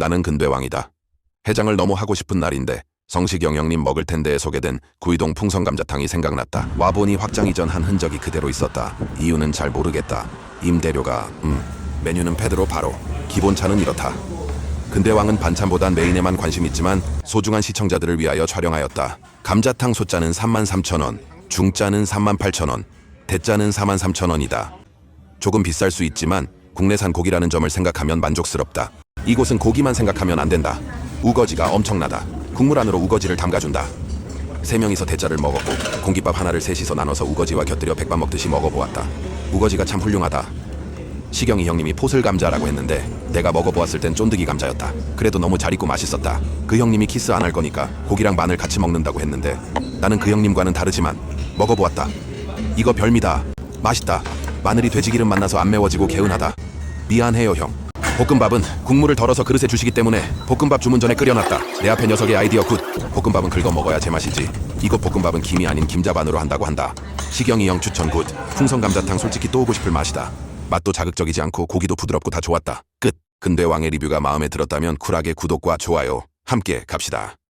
나는 근대왕이다. 해장을 너무 하고 싶은 날인데 성시경 형님 먹을 텐데에 소개된 구이동 풍성감자탕이 생각났다. 와보니 확장 이전 한 흔적이 그대로 있었다. 이유는 잘 모르겠다. 임대료가 음 메뉴는 패드로 바로 기본차는 이렇다. 근대왕은 반찬보단 메인에만 관심 있지만 소중한 시청자들을 위하여 촬영하였다. 감자탕 소자는 33,000원, 중자는 38,000원, 대자는 43,000원이다. 조금 비쌀 수 있지만 국내산 고기라는 점을 생각하면 만족스럽다. 이곳은 고기만 생각하면 안 된다. 우거지가 엄청나다. 국물 안으로 우거지를 담가준다. 세 명이서 대짜를 먹었고 공깃밥 하나를 셋이서 나눠서 우거지와 곁들여 백반 먹듯이 먹어보았다. 우거지가 참 훌륭하다. 시경이 형님이 포슬 감자라고 했는데 내가 먹어보았을 땐 쫀득이 감자였다. 그래도 너무 잘 익고 맛있었다. 그 형님이 키스 안 할 거니까 고기랑 마늘 같이 먹는다고 했는데 나는 그 형님과는 다르지만 먹어보았다. 이거 별미다. 맛있다. 마늘이 돼지기름 만나서 안 매워지고 개운하다. 미안해요 형. 볶음밥은 국물을 덜어서 그릇에 주시기 때문에 볶음밥 주문 전에 끓여놨다. 내 앞에 녀석의 아이디어 굿. 볶음밥은 긁어 먹어야 제맛이지. 이곳 볶음밥은 김이 아닌 김자반으로 한다고 한다. 시경이 형 추천 굿. 풍선 감자탕 솔직히 또 오고 싶을 맛이다. 맛도 자극적이지 않고 고기도 부드럽고 다 좋았다. 끝. 근대 왕의 리뷰가 마음에 들었다면 쿨하게 구독과 좋아요 함께 갑시다.